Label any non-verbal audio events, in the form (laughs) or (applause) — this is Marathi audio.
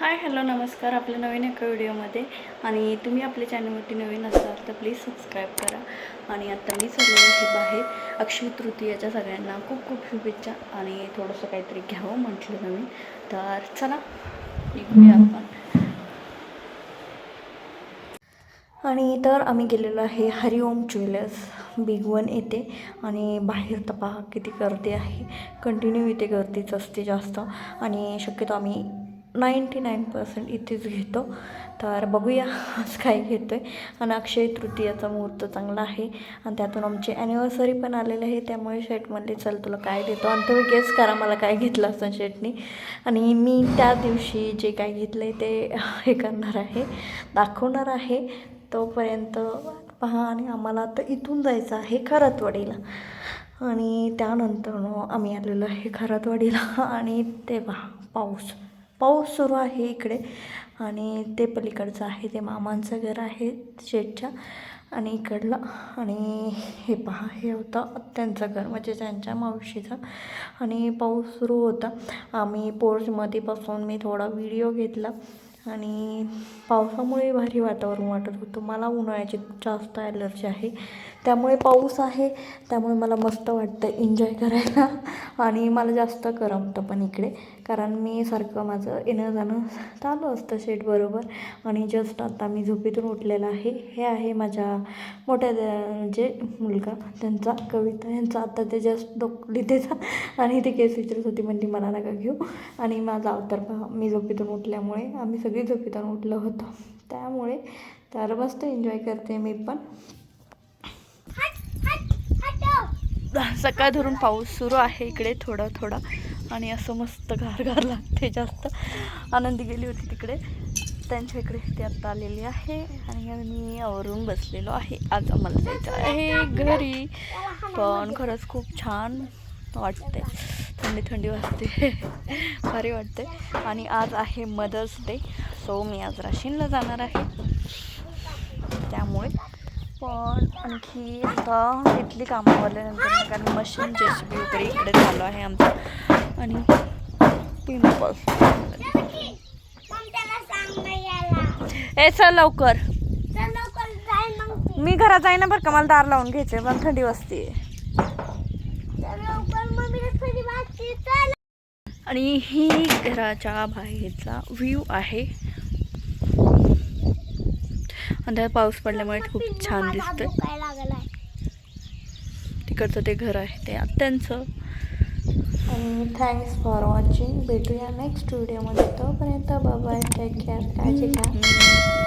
हाय हॅलो नमस्कार आपल्या नवीन एका व्हिडिओमध्ये. आणि तुम्ही आपल्या चॅनलवरती नवीन असाल तर प्लीज सबस्क्राईब करा. आणि आता मी सगळे आहे बाहेर अक्षय तृतीयाच्या सगळ्यांना खूप खूप शुभेच्छा आणि थोडंसं काहीतरी घ्यावं म्हटलं नवीन. तर चला निघूया आपण. आणि तर आम्ही गेलेलो आहे हरिओम ज्वेलर्स बिग वन येते आणि बाहेर तपा किती गर्दी आहे. कंटिन्यू इथे गर्दीच असते जास्त. आणि शक्यतो आम्ही नाईंटी नाईन पर्सेंट इथेच घेतो. तर बघूया आज काय घेतो आहे आणि अक्षय तृतीयाचा मुहूर्त चांगला आहे आणि त्यातून आमची ॲनिव्हर्सरी पण आलेली आहे. त्यामुळे शेट म्हणले चल तुला काय देतो? आणि तुम्ही गेस करा मला काय घेतलं असं शेटनी आणि मी त्या दिवशी जे काय घेतलं आहे ते हे करणार आहे. दाखवणार आहे. तोपर्यंत पहा आणि आम्हाला आता इथून जायचं आहे खरतवाडीला. आणि त्यानंतर आम्ही आलेलो आहे खरतवाडीला. आणि ते पहा पाऊस. पाऊस सुरू आहे इकडे. आणि ते पलीकडचं आहे ते मामांचं घर आहे शेठच्या. आणि इकडलं. आणि हे पहा हे होतं त्यांचं घर म्हणजे त्यांच्या मावशीचं. आणि पाऊस सुरू होता. आम्ही पोर्चमध्ये बसून मी थोडा व्हिडिओ घेतला. आणि पावसामुळे भारी वातावरण वाटत होतं. मला उन्हाळ्याची जास्त ॲलर्जी आहे. त्यामुळे पाऊस आहे. त्यामुळे मला मस्त वाटतं एन्जॉय करायला. आणि मला जास्त करमतं पण इकडे. कारण मी सारखं माझं येणं जाणं चालू असतं शेटबरोबर आणि जस्ट आता मी झोपेतून उठलेलं आहे. हे आहे माझ्या मोठ्या द- जे मुलगा. त्यांचा कविता. यांचा आता ते जस्ट डोकली त्याचा आणि ते केस विचारत होती म्हणजे मला नका घेऊ. आणि माझा अवतार पहा. मी झोपेतून उठल्यामुळे आम्ही सगळी झोपेतून उठलं होतं. त्यामुळे तर मस्त एन्जॉय करते मी पण. सकाळ धरून पाऊस सुरू आहे इकडे थोडा थोडा. आणि असं मस्त गार गार लागते जास्त. आनंदी गेली होती तिकडे. त्यांच्या इकडे ते आत्ता आलेली आहे. आणि मी आवरून बसलेलो आहे. आज आम्हाला जायचं आहे घरी. पण खरंच खूप छान वाटते थंडी थंडी वाजते. (laughs) भारी वाटते आणि आज आहे मदर्स डे सो मी आज राशीनला जाणार आहे. त्यामुळे पण आणखी आता तिथली कामं आल्यानंतर कारण मशीन जे सी बी वगैरे इकडे चालू आहे आमचं. आणि पिंपल्स ए चल लवकर. मी घरात जाईना बरं का मला दार लावून घ्यायचे पण थंडी वाजते आणि ही घराच्या बाहेरचा व्ह्यू आहे. त्यात पाऊस पडल्यामुळे खूप छान दिसतंय. तिकडचं ते घर आहे ते त्यांचं आणि थँक्स फॉर वॉचिंग भेटूया नेक्स्ट व्हिडिओमध्ये तोपर्यंत बाय टेक केअर काळजी घ्या